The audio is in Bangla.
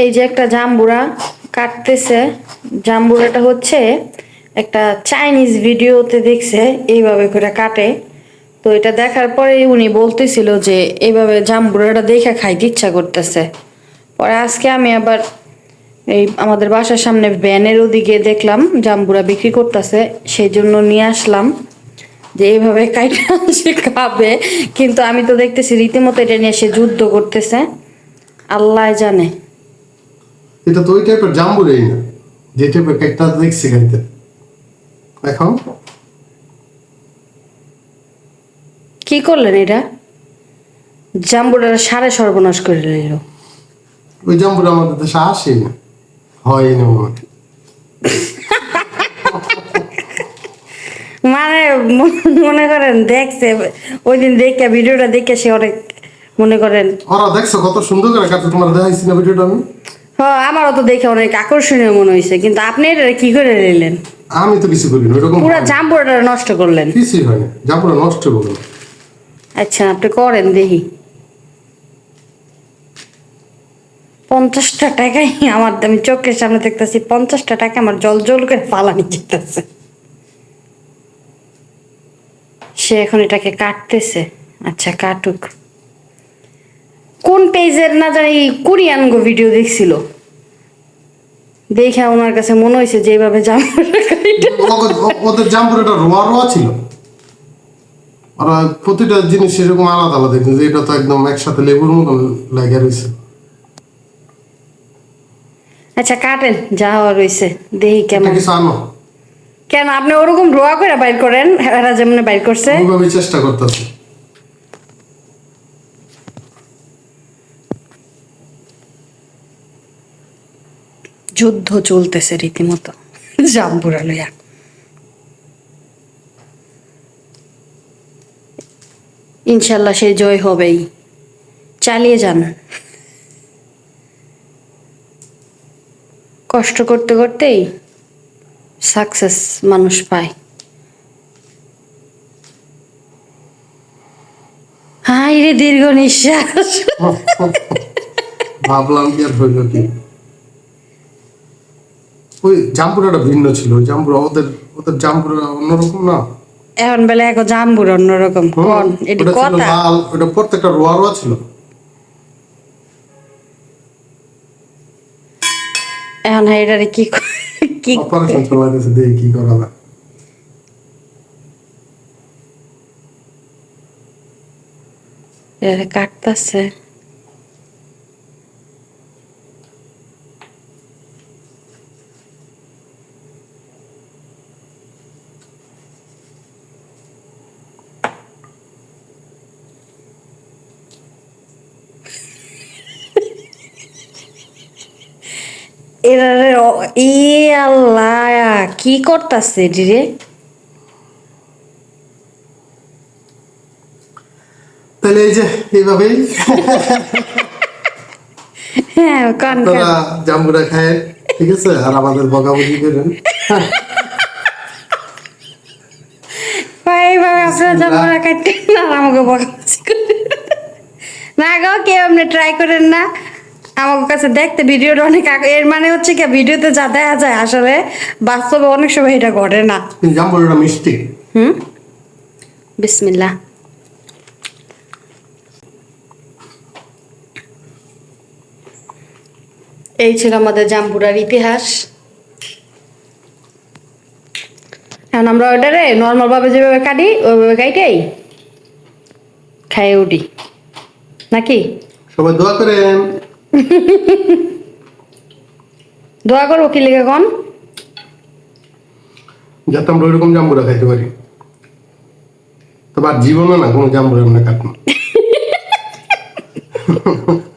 এই যে একটা জাম্বুরা কাটতেছে। জাম্বুরাটা হচ্ছে একটা চাইনিজ ভিডিওতে দেখছে, এইভাবে করে কাটে। তো এটা দেখার পরে উনি বলতেছিল যে, এইভাবে জাম্বুরাটা দেখে খাইতে ইচ্ছা করতেছে। পরে আজকে আমি আবার এই আমাদের বাসার সামনে ভ্যানের ওদিকে দেখলাম জাম্বুরা বিক্রি করতেছে, সেই জন্য নিয়ে আসলাম। যে এইভাবে কাইটা সে খাবে। কিন্তু আমি তো দেখতেছি রীতিমতো এটা নিয়ে সে যুদ্ধ করতেছে। আল্লাহ জানে। এটা তো ওই টাইপের জাম্বুরেই না। যে টাইপের কেকটা দেখছি খাইতে এখন? কি করলেন এটা? জাম্বুরা সাড়ে সর্বনাশ করে নিল। ওই জাম্বুর আমাদের দেশে আসেই না। হয় না মনে মানে মনে করেন দেখছে ওই দিন দেখে ভিডিওটা দেখে সে অনেক মনে করেন ওরা দেখছ কত সুন্দর করে কাটছে তোমার দেখাইছি না ভিডিওটা আমি? হ আমারও তো দেখে অনেক আকর্ষণীয় মনে হয়েছে কিন্তু আপনি এটা কি করে নিলেন? আমি তো কিছু করি না পুরো জাম্বুরাটা নষ্ট করলেন? কিছুই হয় না জাম্বুরা নষ্ট আচ্ছা আপনি করেন দেখি। পঞ্চাশটা টাকাই আমার আমি চোখের সামনে দেখতেছি পঞ্চাশটা টাকা আমার জল জল করে পালানি যেতেছে সে এখন এটাকে কাটতেছে। আচ্ছা কাটুক। কোন পেজের না জানি কোরিয়ান গো ভিডিও দেখছিল। দেখে ওনার কাছে মনে হয়েছে যেভাবে ওদের জাম্বুরাটা রোয়া রোয়া ছিল। ওরা প্রতিটা জিনিস সেরকম আলাদা আলাদা কিন্তু এটা তো একদম একসাথে লেবুর মতন লাগে রয়েছে। আচ্ছা কাটেন যা হওয়ার রয়েছে দেখি কেমন। কেন আপনি ওরকম রোয়া করে বাইর করেন এরা যেমন বাইর করছে। চেষ্টা করতেছি। যুদ্ধ চলতেছে রীতিমতো। জাম্বুরা লইয়া। ইনশাল্লাহ সে জয় হবেই। চালিয়ে যান। কষ্ট করতে করতেই সাকসেস মানুষ পায়। হাই রে দীর্ঘ নিঃশ্বাস। ভাবলাম কি আর হইল কি? ওই জাম্পুরাটা ভিন্ন ছিল ওই জাম্পুরা ওদের ওদের জাম্পুরা অন্যরকম না? এখন বেলা এক জাম্বুর অন্যরকম। কোন? এটি কথা? লাল ওটা প্রত্যেকটা রোয়া রোয়া ছিল। এখন এটারে কি ক- অপারেশন চলাইতেছে দেখি কি করা যায়। এটারে কাটতাছে। অ- ই আল্লাহ কি করতাছে রে তাহলে এই যে এইভাবেই। হ্যাঁ কান জাম্বুরা খায় ঠিক আছে? আর আমাদের বকাবকি করেন। এইভাবে আপনারা জামারা কাটতেন না আর আমাকে বকাবকি করেন। না গো কেউ আপনি ট্রাই করেন না। আমার কাছে দেখতে ভিডিওটা অনেক এর মানে হচ্ছে কি ভিডিওতে যা দেখা যায় আসলে বাস্তবে অনেক সময় এটা ঘটে না। কিন্তু জাম্বুরাটা মিষ্টি। হুম? বিসমিল্লাহ। এই ছিল আমাদের জাম্পুরার ইতিহাস। এখন আমরা ওটারে নর্মাল ভাবে যেভাবে কাটি ওইভাবে কাইটাই খাইয়ে উঠি। নাকি? সবাই দোয়া করেন। দোয়া করব কি লেগে কন যাতে আমরা ওইরকম জাম্বুরা খাইতে পারি। তবে আর জীবনে না কোনো জাম্বুরা আমরা কাটবো